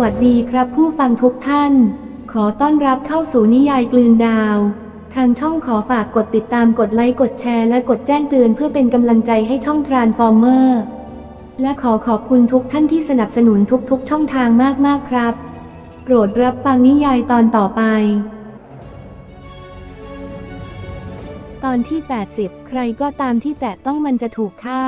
วัสดีครับผู้ฟังทุกท่าน ขอต้อนรับเข้าสู่นิยายกลืนดาว ทางช่องขอฝากกดติดตามกดไลค์กดแชร์และกดแจ้งเตือนเพื่อเป็นกำลังใจให้ช่องทรานฟอร์เมอร์และขอขอบคุณทุกท่านที่สนับสนุนทุกๆ ช่องทางมากๆครับ โปรดรับฟังนิยายตอนต่อไป ตอนที่ 80 ใครก็ตามที่แตะต้องมันจะถูกฆ่า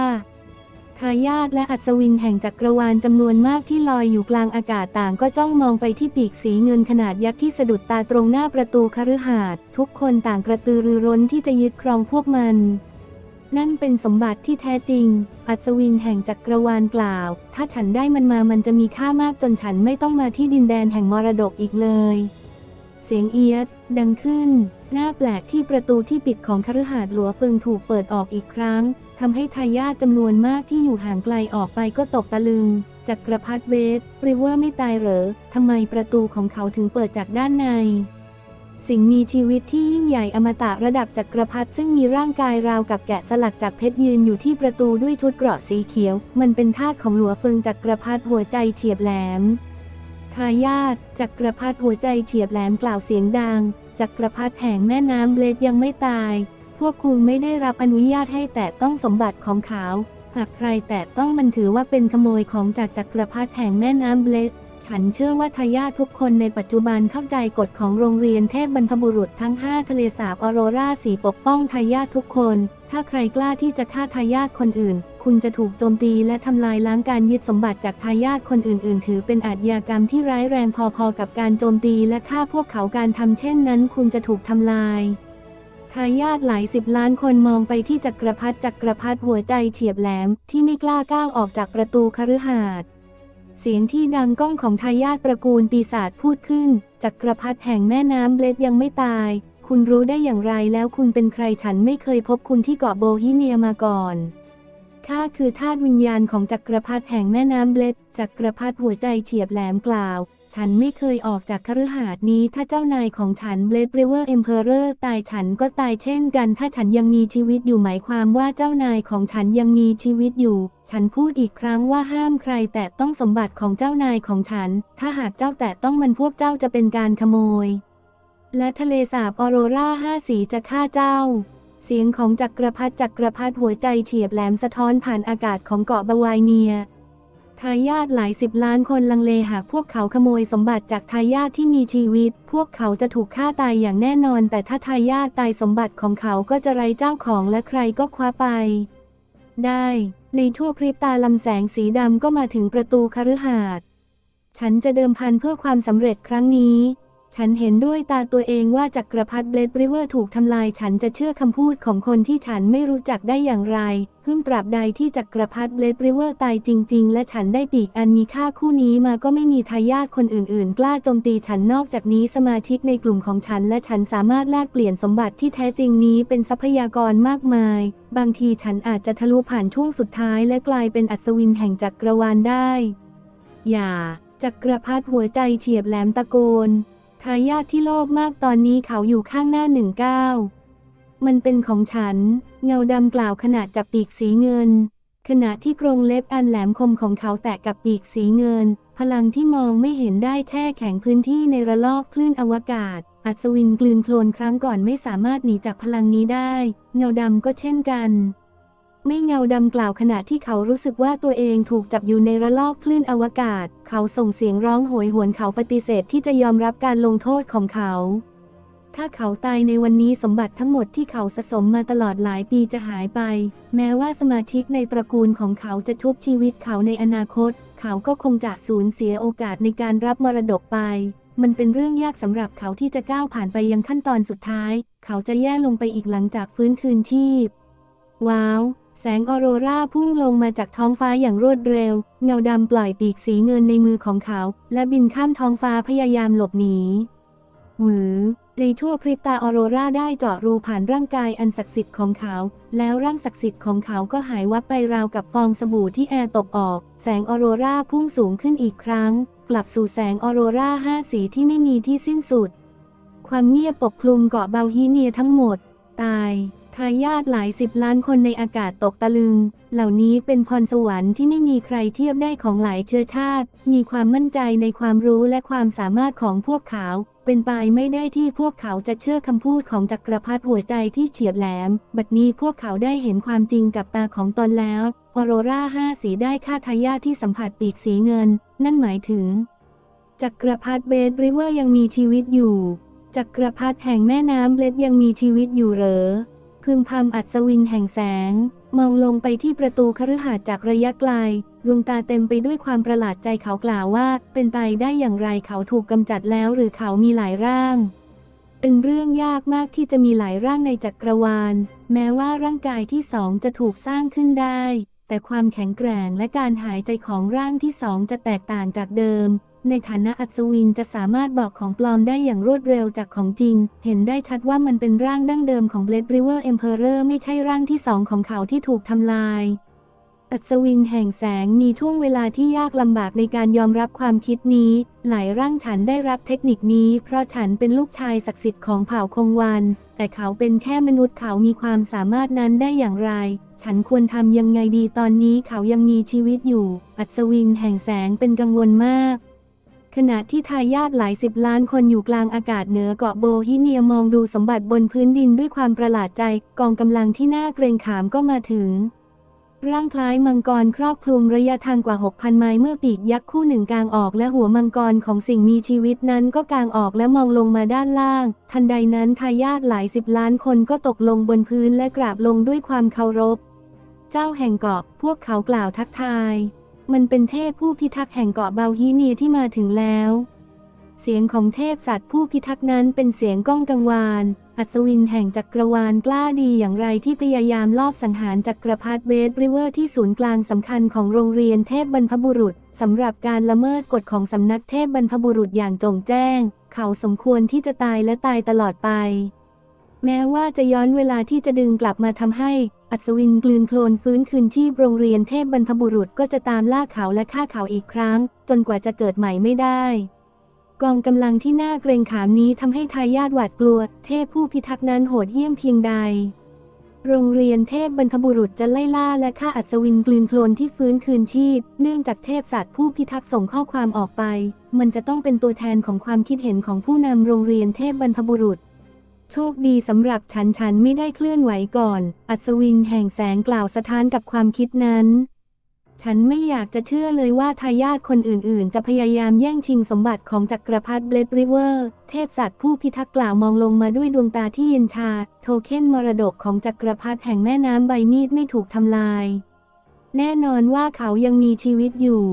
ทายาทและอัศวินแห่งจักรวาลจำนวนมากที่ลอยอยู่กลางอากาศต่างก็จ้องมองไปที่ปีกสีเงินขนาดยักษ์ที่สะดุดตาตรงหน้าประตูคฤหาสน์ทุกคนต่างกระตือรือร้นที่จะยึดครองพวกมัน นั่นเป็นสมบัติที่แท้จริง อัศวินแห่งจักรวาลกล่าว ถ้าฉันได้มันมามันจะมีค่ามากจนฉันไม่ต้องมาที่ดินแดนแห่งมรดกอีกเลย เสียงเอียดดังขึ้น น้าแปลกที่ประตูที่ปิดของคฤหาสน์หลัวเฟิงถูกเปิดออกอีกครั้งทำให้ทายาทจำนวนมากที่อยู่ห่างไกลออกไปก็ตกตะลึง จักรพรรดิเวทริเวอร์ไม่ตายเหรอทำไมประตูของเขาถึงเปิดจากด้านใน สิ่งมีชีวิตที่ยิ่งใหญ่อมตะระดับจักรพรรดิซึ่งมีร่างกายราวกับแกะสลักจากเพชรยืนอยู่ที่ประตูด้วยชุดเกราะสีเขียว มันเป็นทาสของหลัวเฟิงจักรพรรดิหัวใจเฉียบแหลมทายาทจักรพรรดิหัวใจเฉียบแหลมกล่าวเสียงดัง จักรพรรดิแห่งแม่น้ำเบลดยังไม่ตาย พวกคุณไม่ได้รับอนุญาตให้แตะต้องสมบัติของเขา หากใครแตะต้องมันถือว่าเป็นขโมยของจากจักรพรรดิแห่งแม่น้ำเบลด ฉันเชื่อว่าทายาททุกคนในปัจจุบันเข้าใจกฎของโรงเรียนเทพบรรพบุรุษทั้ง 5 ทะเลสาบออโรราสีปกป้องทายาททุกคน ถ้าใครกล้าที่จะฆ่าทายาทคนอื่น คุณจะถูกโจมตีและทำลายล้างการยึดสมบัติจากทายาทคนอื่น ๆ ถือเป็นอาชญากรรมที่ร้ายแรงพอๆกับการโจมตีและฆ่าพวกเขาการทำเช่นนั้น คุณจะถูกทำลายทายาทหลายสิบล้านคนมองไปที่จักรพรรดิจักรพรรดิหัวใจเฉียบแหลมที่ไม่กล้าก้าวออกจากประตูคฤหาสน์ เสียงที่ดังก้องของทายาทตระกูลปีศาจพูดขึ้น จักรพรรดิแห่งแม่น้ำเบลดยังไม่ตาย คุณรู้ได้อย่างไรแล้วคุณเป็นใครฉันไม่เคยพบคุณที่เกาะโบฮีเนียมาก่อนข้าคือธาตุวิญญาณของจักรพรรดิแห่งแม่น้ำเบลดจักรพรรดิหัวใจเฉียบแหลมกล่าว ฉันไม่เคยออกจากคฤหาสน์นี้ ถ้าเจ้านายของฉันเบลดเรเวอร์เอ็มเพอเรอร์ตายฉันก็ตายเช่นกัน ถ้าฉันยังมีชีวิตอยู่หมายความว่าเจ้านายของฉันยังมีชีวิตอยู่ ฉันพูดอีกครั้งว่าห้ามใครแตะต้องสมบัติของเจ้านายของฉัน ถ้าหากเจ้าแตะต้องมันพวกเจ้าจะเป็นการขโมย และทะเลสาบออโรราห้าสีจะฆ่าเจ้าเสียงของจักรพรรดิจักรพรรดิหัวใจเฉียบแหลมสะท้อนผ่านอากาศของเกาะบาวายเนีย ทายาทหลายสิบล้านคนลังเลหากพวกเขาขโมยสมบัติจากทายาทที่มีชีวิต พวกเขาจะถูกฆ่าตายอย่างแน่นอน แต่ถ้าทายาทตายสมบัติของเขาก็จะไร้เจ้าของและใครก็คว้าไป ได้ ในชั่วพริบตาลำแสงสีดำก็มาถึงประตูคฤหาสน์ฉันจะเดิมพันเพื่อความสำเร็จครั้งนี้ ฉันเห็นด้วยตาตัวเองว่าจักรพรรดิเบลดริเวอร์ถูกทำลายฉันจะเชื่อคำพูดของคนที่ฉันไม่รู้จักได้อย่างไร เพิ่งตราบใดที่จักรพรรดิเบลดริเวอร์ตายจริง ๆ และฉันได้ปีกอันมีค่าคู่นี้มาก็ไม่มีทายาทคนอื่น ๆ กล้าโจมตีฉันนอกจากนี้สมาชิกในกลุ่มของฉัน และฉันสามารถแลกเปลี่ยนสมบัติที่แท้จริงนี้เป็นทรัพยากรมากมาย บางทีฉันอาจจะทะลุผ่านช่วงสุดท้าย และกลายเป็นอัศวินแห่งจักรวาลได้ อย่าจักรพรรดิหัวใจเฉียบแหลมตะโกน ทายาทที่โลภมากตอนนี้เขาอยู่ข้างหน้าหนึ่งก้ามันเป็นของฉัน เงาดำกล่าวขณะจับปีกสีเงิน ขณะที่กรงเล็บอันแหลมคมของเขาแตะกับปีกสีเงิน พลังที่มองไม่เห็นได้แช่แข็งพื้นที่ในระลอกคลื่นอวกาศ อัศวินกลืนโคลนครั้งก่อนไม่สามารถหนีจากพลังนี้ได้ เงาดำก็เช่นกัน ไม่เงาดำกล่าวขณะที่เขารู้สึกว่าตัวเองถูกจับอยู่ในระลอกคลื่นอวกาศ เขาส่งเสียงร้องโหยหวนเขาปฏิเสธที่จะยอมรับการลงโทษของเขา ถ้าเขาตายในวันนี้สมบัติทั้งหมดที่เขาสะสมมาตลอดหลายปีจะหายไป แม้ว่าสมาชิกในตระกูลของเขาจะทุบชีวิตเขาในอนาคต เขาก็คงจะสูญเสียโอกาสในการรับมรดกไป มันเป็นเรื่องยากสำหรับเขาที่จะก้าวผ่านไปยังขั้นตอนสุดท้าย เขาจะแย่ลงไปอีกหลังจากฟื้นคืนชีพ ว้าว แสงออโรราพุ่งลงมาจากท้องฟ้าอย่างรวดเร็ว เงาดำปล่อยปีกสีเงินในมือของเขา และบินข้ามท้องฟ้าพยายามหลบหนีหวือในชั่วพริบตาออโรราได้เจาะรูผ่านร่างกายอันศักดิ์สิทธิ์ของเขา แล้วร่างศักดิ์สิทธิ์ของเขาก็หายวับไปราวกับฟองสบู่ที่แอร์ตบออก แสงออโรราพุ่งสูงขึ้นอีกครั้ง กลับสู่แสงออโรราห้าสีที่ไม่มีที่สิ้นสุด ความเงียบปกคลุมเกาะเบาฮีเนียทั้งหมด ตาย ทายาทหลายสิบล้านคนในอากาศตกตะลึง เหล่านี้เป็นพรสวรรค์ที่ไม่มีใครเทียบได้ของหลายเชื้อชาติ มีความมั่นใจในความรู้และความสามารถของพวกเขา เป็นไปไม่ได้ที่พวกเขาจะเชื่อคำพูดของจักรพรรดิหัวใจที่เฉียบแหลม บัดนี้พวกเขาได้เห็นความจริงกับตาของตนแล้วออโรราห้าสีได้ฆ่าทายาทที่สัมผัสปีกสีเงิน นั่นหมายถึง จักรพรรดิเบสริเวอร์ยังมีชีวิตอยู่ จักรพรรดิแห่งแม่น้ำเบลดยังมีชีวิตอยู่เหรอ พึมพำอัศวินแห่งแสง มองลงไปที่ประตูคฤหาสน์จากระยะไกล ดวงตาเต็มไปด้วยความประหลาดใจเขากล่าวว่า เป็นไปได้อย่างไรเขาถูกกำจัดแล้วหรือเขามีหลายร่าง เป็นเรื่องยากมากที่จะมีหลายร่างในจักรวาล แม้ว่าร่างกายที่สองจะถูกสร้างขึ้นได้ แต่ความแข็งแกร่งและการหายใจของร่างที่สองจะแตกต่างจากเดิม ในฐานะอัศวินจะสามารถบอกของปลอมได้อย่างรวดเร็วจากของจริง เห็นได้ชัดว่ามันเป็นร่างดั้งเดิมของ Blade River Emperor ไม่ใช่ร่างที่สองของเขาที่ถูกทำลายอัศวินแห่งแสงมีช่วงเวลาที่ยากลำบากในการยอมรับความคิดนี้ หลายร่างฉันได้รับเทคนิคนี้ เพราะฉันเป็นลูกชายศักดิ์สิทธิ์ของเผ่าคงวัน แต่เขาเป็นแค่มนุษย์เขามีความสามารถนั้นได้อย่างไร ฉันควรทำยังไงดีตอนนี้เขายังมีชีวิตอยู่ อัศวินแห่งแสงเป็นกังวลมาก ขณะที่ทายาทหลายสิบล้านคนอยู่กลางอากาศเหนือเกาะโบฮีเนียมองดูสมบัติบนพื้นดินด้วยความประหลาดใจ กองกำลังที่น่าเกรงขามก็มาถึง ร่างคล้ายมังกรครอบคลุมระยะทางกว่า 6,000 ไมล์เมื่อปีกยักษ์คู่หนึ่งกางออกและหัวมังกรของสิ่งมีชีวิตนั้นก็กางออกและมองลงมาด้านล่าง ทันใดนั้นทายาทหลายสิบล้านคนก็ตกลงบนพื้นและกราบลงด้วยความเคารพ เจ้าแห่งเกาะพวกเขากล่าวทักทาย มันเป็นเทพผู้พิทักษ์แห่งเกาะเบาฮีเนียที่มาถึงแล้ว เสียงของเทพสัตว์ผู้พิทักษ์นั้นเป็นเสียงก้องกังวาน อัศวินแห่งจักรวาลกล้าดีอย่างไรที่พยายามลอบสังหารจักรพรรดิเวสริเวอร์ที่ศูนย์กลางสำคัญของโรงเรียนเทพบรรพบุรุษสำหรับการละเมิดกฎของสำนักเทพบรรพบุรุษอย่างจงแจ้ง เขาสมควรที่จะตายและตายตลอดไป แม้ว่าจะย้อนเวลาที่จะดึงกลับมาทำให้ อัศวินกลืนโคลนฟื้นคืนชีพโรงเรียนเทพบรรพบุรุษก็จะตามล่าเขาและฆ่าเขาอีกครั้ง จนกว่าจะเกิดใหม่ไม่ได้ กองกำลังที่น่าเกรงขามนี้ทำให้ทายาทหวาดกลัว เทพผู้พิทักษ์นั้นโหดเหี้ยมเพียงใด โรงเรียนเทพบรรพบุรุษจะไล่ล่าและฆ่าอัศวินกลืนโคลนที่ฟื้นคืนชีพ เนื่องจากเทพสัตว์ผู้พิทักษ์ส่งข้อความออกไป มันจะต้องเป็นตัวแทนของความคิดเห็นของผู้นำโรงเรียนเทพบรรพบุรุษ โชคดีสำหรับฉันฉันไม่ได้เคลื่อนไหวก่อน อัศวินแห่งแสงกล่าวสะท้านกับความคิดนั้น ฉันไม่อยากจะเชื่อเลยว่าทายาทคนอื่นๆ จะพยายามแย่งชิงสมบัติของจักรพรรดิเบลดริเวอร์ เทพสัตว์ผู้พิทักษ์กล่าวมองลงมาด้วยดวงตาที่เย็นชา โทเค็นมรดกของจักรพรรดิแห่งแม่น้ำใบมีดไม่ถูกทำลาย แน่นอนว่าเขายังมีชีวิตอยู่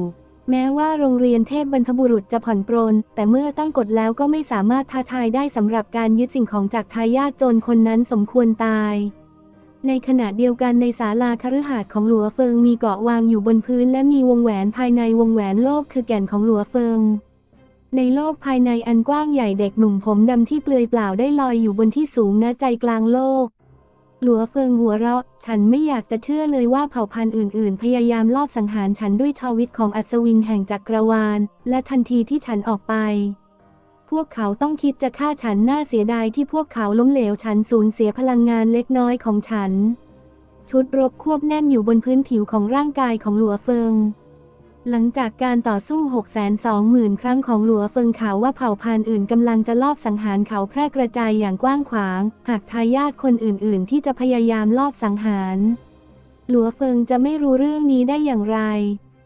แม้ว่าโรงเรียนเทพบรรพบุรุษจะผ่อนปรน แต่เมื่อตั้งกฎแล้วก็ไม่สามารถท้าทายได้สำหรับการยึดสิ่งของจากทายาทโจรคนนั้นสมควรตาย ในขณะเดียวกันในศาลาคฤหาสน์ของหลัวเฟิงมีเกาะวางอยู่บนพื้น และมีวงแหวนภายในวงแหวนโลกคือแก่นของหลัวเฟิง ในโลกภายในอันกว้างใหญ่เด็กหนุ่มผมดำที่เปลือยเปล่าได้ลอยอยู่บนที่สูงณใจกลางโลก หลัวเฟิงหัวเราะ ฉันไม่อยากจะเชื่อเลยว่าเผ่าพันธุ์อื่น ๆ พยายามลอบสังหารฉันด้วยชาวิตของอัศวินแห่งจักรวาล และทันทีที่ฉันออกไป พวกเขาต้องคิดจะฆ่าฉันน่าเสียดายที่พวกเขาล้มเหลวฉันสูญเสียพลังงานเล็กน้อยของฉัน ชุดรบควบแน่นอยู่บนพื้นผิวของร่างกายของหลัวเฟิง หลังจากการต่อสู้ 620,000 ครั้งของหลัวเฟิงขาวว่าเผ่าพันธุ์อื่นกำลังจะลอบสังหารเขาแพร่กระจายอย่างกว้างขวาง หากทายาทคนอื่น ๆ ที่จะพยายามลอบสังหาร หลัวเฟิงจะไม่รู้เรื่องนี้ได้อย่างไร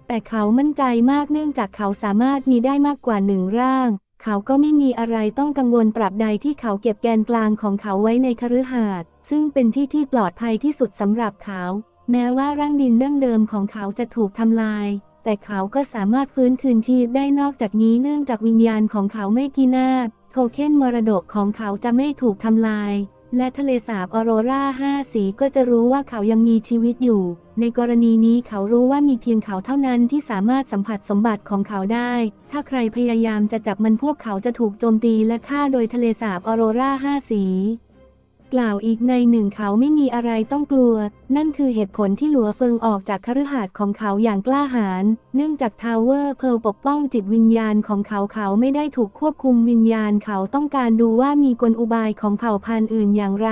แต่เขามั่นใจมากเนื่องจากเขาสามารถมีได้มากกว่าหนึ่งร่าง เขาก็ไม่มีอะไรต้องกังวลปรับใดที่เขาเก็บแกนกลางของเขาไว้ในคฤหาสน์ซึ่งเป็นที่ที่ปลอดภัยที่สุดสำหรับเขา แม้ว่าร่างดินดั้งเดิมของเขาจะถูกทำลาย แต่เขาก็สามารถฟื้นคืนชีพได้นอกจากนี้เนื่องจากวิญญาณของเขาไม่พินาศโทเค็นมรดกของเขาจะไม่ถูกทำลาย และทะเลสาบออโรราห้าสีก็จะรู้ว่าเขายังมีชีวิตอยู่ ในกรณีนี้เขารู้ว่ามีเพียงเขาเท่านั้นที่สามารถสัมผัสสมบัติของเขาได้ ถ้าใครพยายามจะจับมันพวกเขาจะถูกโจมตีและฆ่าโดยทะเลสาบออโรราห้าสี กล่าวอีกในหนึ่งเขาไม่มีอะไรต้องกลัว นั่นคือเหตุผลที่หลัวเฟิงออกจากคฤหาสน์ของเขาอย่างกล้าหาญ เนื่องจากทาวเวอร์ เพลปกป้องจิตวิญญาณของเขาเขาไม่ได้ถูกควบคุมวิญญาณเขาต้องการดูว่ามีกลอุบายของเผ่าพันธุ์อื่นอย่างไร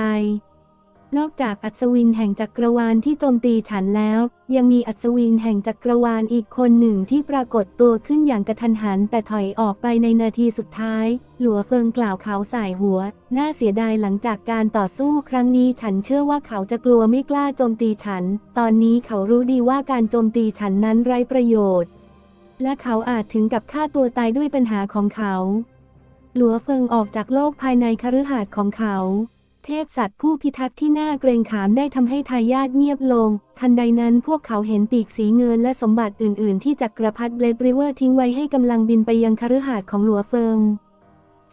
นอกจากอัศวินแห่งจักรวาลที่โจมตีฉันแล้ว ยังมีอัศวินแห่งจักรวาลอีกคนหนึ่งที่ปรากฏตัวขึ้นอย่างกระทันหัน แต่ถอยออกไปในนาทีสุดท้าย หลัวเฟิงกล่าวเขาสายหัว น่าเสียดายหลังจากการต่อสู้ครั้งนี้ฉันเชื่อว่าเขาจะกลัวไม่กล้าโจมตีฉัน ตอนนี้เขารู้ดีว่าการโจมตีฉันนั้นไร้ประโยชน์ และเขาอาจถึงกับฆ่าตัวตายด้วยปัญหาของเขา หลัวเฟิงออกจากโลกภายในคฤหาสน์ของเขา เทพสัตว์ผู้พิทักษ์ที่น่าเกรงขามได้ทำให้ทายาทเงียบลง ทันใดนั้นพวกเขาเห็นปีกสีเงินและสมบัติอื่น ๆ ที่จักรพรรดิเบลดริเวอร์ทิ้งไว้ให้กำลังบินไปยังคฤหาสน์ของหลัวเฟิง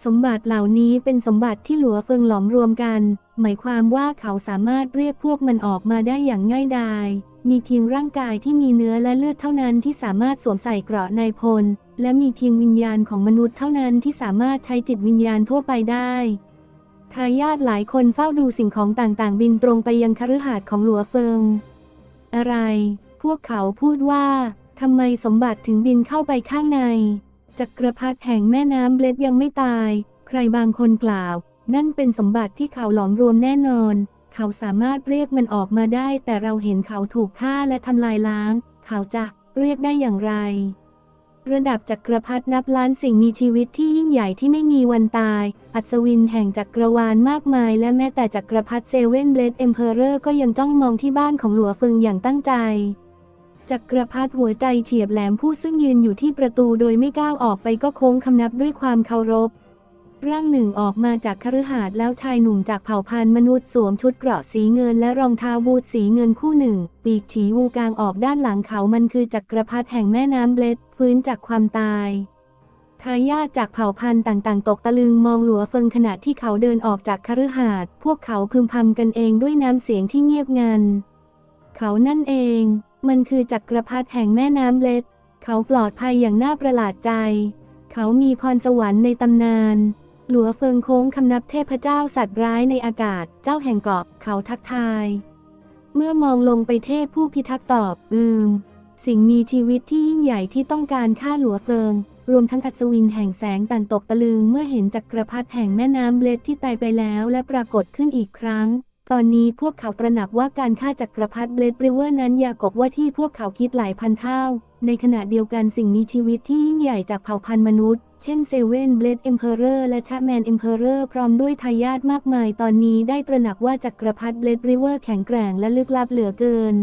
สมบัติเหล่านี้เป็นสมบัติที่หลัวเฟิงหลอมรวมกัน หมายความว่าเขาสามารถเรียกพวกมันออกมาได้อย่างง่ายดาย มีเพียงร่างกายที่มีเนื้อและเลือดเท่านั้นที่สามารถสวมใส่เกราะนายพล และมีเพียงวิญญาณของมนุษย์เท่านั้นที่สามารถใช้จิตวิญญาณทั่วไปได้ ทายาทหลายคนเฝ้าดูสิ่งของต่างๆ บินตรงไปยังคฤหาสน์ของหลัวเฟิง อะไร พวกเขาพูดว่าทำไมสมบัติถึงบินเข้าไปข้างใน จักรพรรดิแห่งแม่น้ำเบลดยังไม่ตาย ใครบางคนกล่าว นั่นเป็นสมบัติที่เขาหลอมรวมแน่นอน เขาสามารถเรียกมันออกมาได้ แต่เราเห็นเขาถูกฆ่าและทำลายล้าง เขาจะเรียกได้อย่างไร ระดับจักรพรรดินับล้านสิ่งมีชีวิตที่ยิ่งใหญ่ที่ไม่มีวันตาย อัศวินแห่งจักรวาลมากมาย และแม้แต่จักรพรรดิเซเว่นเบลดเอ็มเพอเรอร์ก็ยังจ้องมองที่บ้านของหลัวฟึงอย่างตั้งใจ จักรพรรดิหัวใจเฉียบแหลมผู้ซึ่งยืนอยู่ที่ประตูโดยไม่ก้าวออกไปก็โค้งคำนับด้วยความเคารพ ร่างหนึ่งออกมาจากคฤหาสน์แล้วชายหนุ่มจากเผ่าพันธุ์มนุษย์สวมชุดเกราะสีเงินและรองเท้าบูทสีเงินคู่หนึ่ง ปีกฉีวูกลางออกด้านหลังเขามันคือจักรพรรดิแห่งแม่น้ำเบลดฟื้นจากความตายทายาทจากเผ่าพันธุ์ต่างๆ ตกตะลึงมองหลัวเฟิงขณะที่เขาเดินออกจากคฤหาสน์พวกเขาพึมพำกันเองด้วยน้ำเสียงที่เงียบงัน เขานั่นเอง มันคือจักรพรรดิแห่งแม่น้ำเบลดเขาปลอดภัยอย่างน่าประหลาดใจ เขามีพรสวรรค์ในตำนาน หลัวเฟิงโค้งคำนับเทพเจ้าสัตว์ร้ายในอากาศ เจ้าแห่งเกาะเขาทักทาย เมื่อมองลงไปเทพผู้พิทักษ์ตอบ อืม สิ่งมีชีวิตที่ยิ่งใหญ่ที่ต้องการฆ่าหลัวเฟิง รวมทั้งอัศวินแห่งแสงต่างตกตะลึงเมื่อเห็นจักรพรรดิแห่งแม่น้ำเบลดที่ตายไปแล้วและปรากฏขึ้นอีกครั้ง ตอนนี้พวกเขาตระหนักว่าการฆ่าจักรพรรดิเบลดริเวอร์นั้นยากบว่าที่พวกเขาคิดหลายพันเท่า ในขณะเดียวกันสิ่งมีชีวิตที่ยิ่งใหญ่จากเผ่าพันธุ์มนุษย์ เช่นเซเว่นเบลดเอ็มเพอเรอร์และชาแมนเอ็มเพอเรอร์พร้อมด้วยทายาทมากมายตอนนี้ได้ตระหนักว่าจักรพรรดิเบลดริเวอร์แข็งแกร่งและลึกลับเหลือเกิน